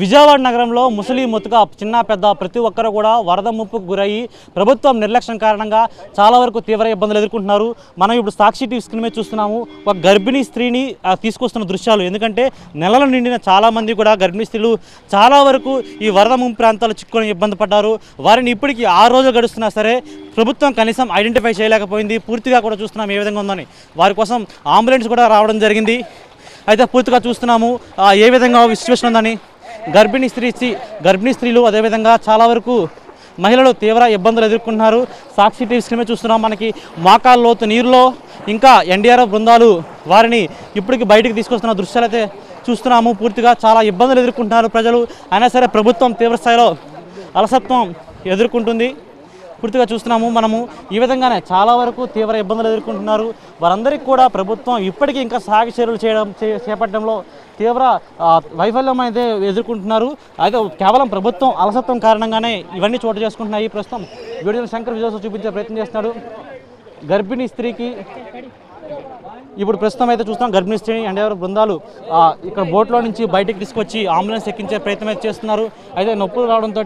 విజయవాడ నగరంలో ముసలి ముతుక చిన్న పెద్ద ప్రతి ఒక్కరు కూడా వరద ముప్పుకు గురయ్యి ప్రభుత్వం నిర్లక్ష్యం కారణంగా చాలా వరకు తీవ్ర ఇబ్బందులు ఎదుర్కొంటున్నారు. మనం ఇప్పుడు సాక్షి టీవీ స్క్రీన్ మీద చూస్తున్నాము. ఒక గర్భిణీ స్త్రీని తీసుకొస్తున్న దృశ్యాలు. ఎందుకంటే నెలలు నిండిన చాలా మంది కూడా గర్భిణీ స్త్రీలు చాలా వరకు ఈ వరద ముంపు ప్రాంతాలు చిక్కుకొని ఇబ్బంది పడ్డారు. వారిని ఇప్పటికీ ఆ రోజులు గడుస్తున్నా సరే ప్రభుత్వం కనీసం ఐడెంటిఫై చేయలేకపోయింది. పూర్తిగా కూడా చూస్తున్నాం ఏ విధంగా ఉందని. వారి కోసం అంబులెన్స్ కూడా రావడం జరిగింది. అయితే పూర్తిగా చూస్తున్నాము. ఏ విధంగా సిచ్యువేషన్ ఉందని? గర్భిణీ స్త్రీ స్త్రీ- గర్భిణీ స్త్రీలు అదేవిధంగా చాలా వరకు మహిళలు తీవ్ర ఇబ్బందులు ఎదుర్కొంటున్నారు. సాక్షి టీవీ స్క్రీన్ చూస్తున్నాం మనకి. మోకాళ్ళ లోతు నీరులో ఇంకా ఎన్డీఆర్ఎఫ్ బృందాలు వారిని ఇప్పటికి బయటికి తీసుకొస్తున్న దృశ్యాలు అయితే చూస్తున్నాము. పూర్తిగా చాలా ఇబ్బందులు ఎదుర్కొంటున్నారు ప్రజలు. అయినా సరే ప్రభుత్వం తీవ్రస్థాయిలో అలసత్వం ఎదుర్కొంటుంది. పూర్తిగా చూస్తున్నాము. మనము ఈ విధంగానే చాలా వరకు తీవ్ర ఇబ్బందులు ఎదుర్కొంటున్నారు. వారందరికీ కూడా ప్రభుత్వం ఇప్పటికీ ఇంకా సాగు చర్యలు చేయడం చే- చేపట్టడంలో తీవ్ర వైఫల్యం అయితే ఎదుర్కొంటున్నారు. అయితే కేవలం ప్రభుత్వం అలసత్వం కారణంగానే ఇవన్నీ చోటు చేసుకుంటున్నాయి. ప్రస్తుతం వీడియో శంకర్ విజయోత్సవం చూపించే ప్రయత్నం చేస్తున్నాడు. గర్భిణీ స్త్రీకి ఇప్పుడు ప్రస్తుతం అయితే చూస్తున్నాం గర్భిణీ స్త్రీని అండ్ ఎవరు బృందాలు ఇక్కడ బోట్లో నుంచి బయటికి తీసుకొచ్చి అంబులెన్స్ ఎక్కించే ప్రయత్నం అయితే చేస్తున్నారు. అయితే నొప్పులు రావడంతో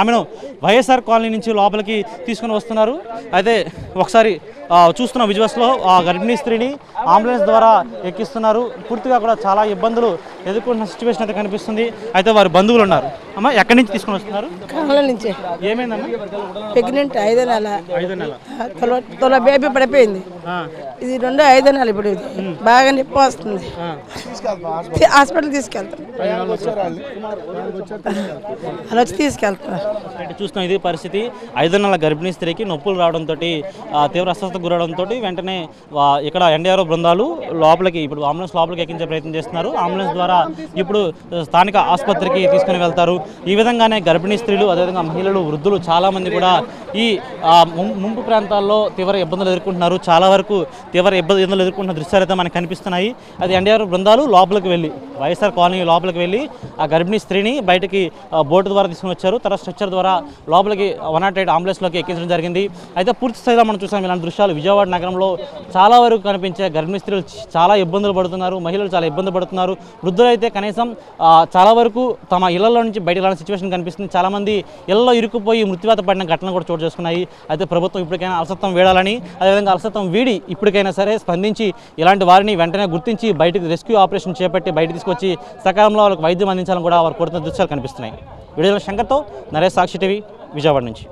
ఆమెను వైఎస్ఆర్ కాలనీ నుంచి లోపలికి తీసుకుని వస్తున్నారు. అయితే ఒకసారి చూస్తున్న విజువల్స్లో ఆ గర్భిణీ స్త్రీని అంబులెన్స్ ద్వారా ఎక్కిస్తున్నారు. పూర్తిగా కూడా చాలా ఇబ్బందులు ఎదుర్కొంటున్న సిచ్యువేషన్ అయితే కనిపిస్తుంది. అయితే వారి బంధువులు ఉన్నారు. అమ్మ ఎక్కడి నుంచి తీసుకుని వస్తున్నారు? నుంచి. ఏమైందమ్మా? ప్రెగ్నెంట్ ఐదో నెల ఐదో నెల బేబీ పడిపోయింది. ఇది రెండో ఐదో నెల ఇప్పుడు ఇది బాగా నొప్పి వస్తుంది. హాస్పిటల్ తీసుకెళ్తాం. అలా వచ్చి తీసుకెళ్తున్నారు అంటే చూస్తున్నాం ఇది పరిస్థితి. ఐదు నెలల గర్భిణీ స్త్రీకి నొప్పులు రావడంతో తీవ్ర అస్వస్థతకు గురవడంతో వెంటనే ఇక్కడ ఎన్డీఆర్ఓ బృందాలు లోపలికి ఇప్పుడు అంబులెన్స్ లోపలికి ఎక్కించే ప్రయత్నం చేస్తున్నారు. అంబులెన్స్ ద్వారా ఇప్పుడు స్థానిక ఆసుపత్రికి తీసుకుని వెళ్తారు. ఈ విధంగానే గర్భిణీ స్త్రీలు అదేవిధంగా మహిళలు వృద్ధులు చాలా మంది కూడా ఈ ముంపు ప్రాంతాల్లో తీవ్ర ఇబ్బందులు ఎదుర్కొంటున్నారు. చాలా వరకు తీవ్ర ఇబ్బందులు ఎదుర్కొంటున్న దృశ్యాలు అయితే మనకు కనిపిస్తున్నాయి. అది ఎన్డీఆర్ బృందాలు లోపలికి వెళ్ళి. వైఎస్ఆర్ కాలనీ లోపలికి వెళ్ళి ఆ గర్భిణీ స్త్రీని బయటికి బోటు ద్వారా తీసుకుని వచ్చారు. తర్వాత స్ట్రెచ్చర్ ద్వారా లోపలికి వన్ నాట్ ఎయిట్ అంబులెన్స్లోకి ఎక్కించడం జరిగింది. అయితే పూర్తి స్థాయిలో మనం చూసాం ఇలాంటి దృశ్యాలు విజయవాడ నగరంలో చాలా వరకు కనిపించే గర్భిణీ స్త్రీలు చాలా ఇబ్బందులు పడుతున్నారు. మహిళలు చాలా ఇబ్బంది పడుతున్నారు. వృద్ధులు అయితే కనీసం చాలా వరకు తమ ఇళ్ళలో నుంచి బయట రాని సిచ్యువేషన్ కనిపిస్తుంది. చాలామంది ఇళ్ళలో ఇరుక్కుపోయి మృత్యువాత పడిన ఘటనలు కూడా చోటు చేసుకున్నాయి. అయితే ప్రభుత్వం ఇప్పటికైనా అలసత్వం వీడాలని అదేవిధంగా అలసత్వం వీడి ఇప్పటికైనా సరే స్పందించి ఇలాంటి వారిని వెంటనే గుర్తించి బయటకు రెస్క్యూ ఆపరేషన్ చేపట్టి బయట తీసుకొచ్చి సకాలంలో వాళ్ళకి వైద్యం అందించాలని కూడా వారు కోరుతున్న దృశ్యాలు కనిపిస్తున్నాయి. వీడియోలో శంకర్తో నరేష్ సాక్షి టీవీ విజయవాడ నుంచి.